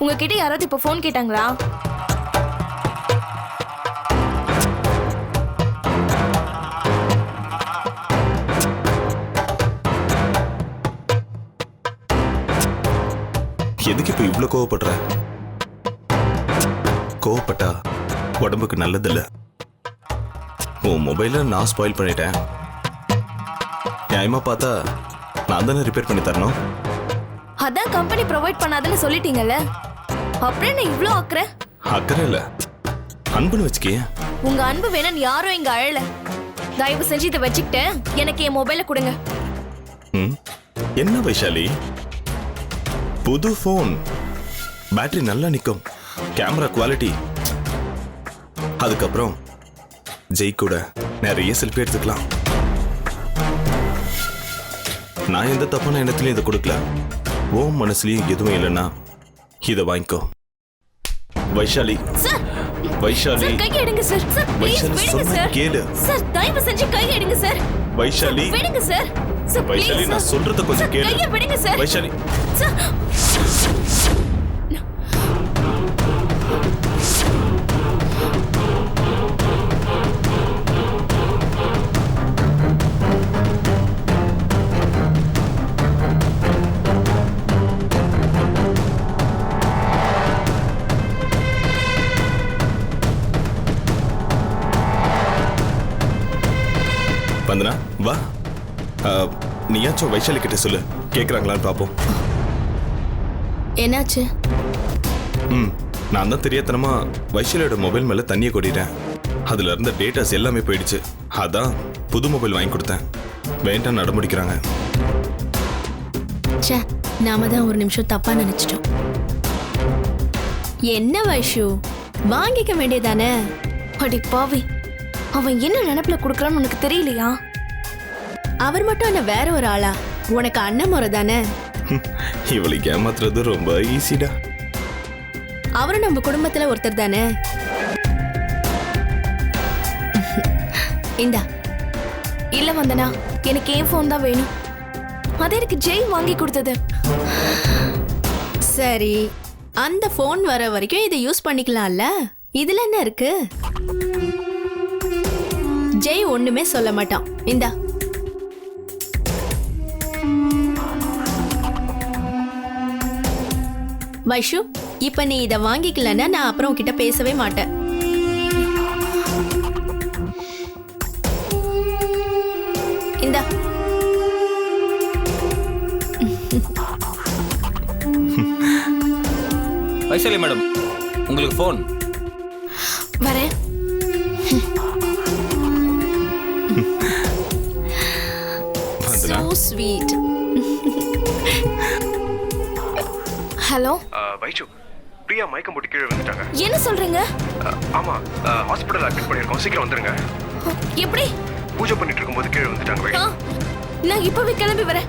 உங்ககிட்ட யாராவது இப்போ ஃபோன் கேட்டாங்களா? எதுக்கு இப்ப இவ்ளோ கோவப்படுற? கோவப்பட்டா உடம்புக்கு நல்லதில்ல. உன் மொபைல நான் ஸ்பாயில் பண்ணிட்டேன். நியாயமா பார்த்தா நான் தானே ரிப்பேர் பண்ணி தரணும்? அதான் கம்பெனி ப்ரொவைட் பண்ணாதுன்னு சொல்லிட்டீங்கல்ல? அப்புறம் என்ன இவ்ளோ அக்கறை? அக்கறை இல்ல. அன்புன்னு வச்சுக்கே உங்க அன்பு வேணும்னு யாரும் இங்க அழல. தயவு செஞ்சு இதை வச்சுக்கிட்டு எனக்கு என் மொபைலை கொடுங்க. ம். என்ன வைஷாலி? புது ஃபோன் பேட்டரி நல்லா நிற்கும் கேமரா குவாலிட்டி அதுக்கப்புறம் ஜெய் கூட நிறைய செல்ஃபி எடுத்துக்கலாம். நான் எந்த தப்பான எண்ணத்துலயும் இதை கொடுக்கல. ஓம் மனசுலயும் எதுவும் இல்லைன்னா இதை வாங்கிக்கோ. வைஷாலி. சார் வைஷாலி. கையை எடுங்க சார். சார் ப்ளீஸ் வைஷாலி சொன்னா சார். கேளு. சார் தயவு செஞ்சு கையை எடுங்க சார். வைஷாலி. விடுங்க சார். வைஷாலி ப்ளீஸ் நான் சொல்றத கொஞ்சம் கேளு. கையை விடுங்க சார். வைஷாலி. வந்தனா? வா. நீயாச்சும் வைஷாலி கிட்ட சொல்லு. கேக்குறாங்களான்னு பாப்போம். என்னாச்சு? ம் நான் தான் தெரியாதனமா வைஷாலியோட மொபைல் மேல தண்ணியை கொட்டிட்டேன். அதுல இருந்த டேட்டாஸ் எல்லாமே போயிடுச்சு. அதான் புது மொபைல் வாங்கி கொடுத்தேன். வேண்டாம் நடமுடிக்கிறாங்க ச்சே நாம தான் ஒரு நிமிஷம் தப்பா நினைச்சிட்டோம். என்ன வைஷு? வாங்கிக்க வேண்டியதானே? அடி பாவி. அவன் என்ன நினைப்புல குடுக்கறான்னு உனக்கு தெரியலையா? அவர் மட்டும் என்ன வேற ஒரு ஆளா? உனக்கு அண்ணன் முறை தானே? இவளுக்கு ஏமாத்துறது ரொம்ப ஈஸிடா. அவரும் நம்ம குடும்பத்துல ஒருத்தர் தானே? இந்தா. இல்ல வந்தனா எனக்கு என் ஃபோன் தான் வேணும்? அது எனக்கு ஜெய் வாங்கி கொடுத்தது. சரி அந்த ஃபோன் வர வரைக்கும் இதை யூஸ் பண்ணிக்கலாம்ல? இதுல என்ன இருக்கு? ஜெய் ஒண்ணுமே சொல்ல மாட்டான். இந்தா. வைஷு இப்ப நீ இத வாங்கிக்கலன்னா நான் அப்புறம் உன்கிட்ட பேசவே மாட்டேன். இந்தா. வைசாலி மேடம் உங்களுக்கு ஃபோன். வரேன். Sweet hello? வைஷு பிரியா மயக்கம் போட்டு கீழே வந்துட்டாங்க என்ன சொல்றீங்க? ஆமா ஹாஸ்பிட்டல் அட்மிட் பண்ணியிருக்கோம். சீக்கிரம் வந்துருங்க. எப்படி? பூஜை பண்ணிட்டு இருக்கும்போது கீழே வந்துட்டாங்க நான் இப்பவே கிளம்பி வரேன்.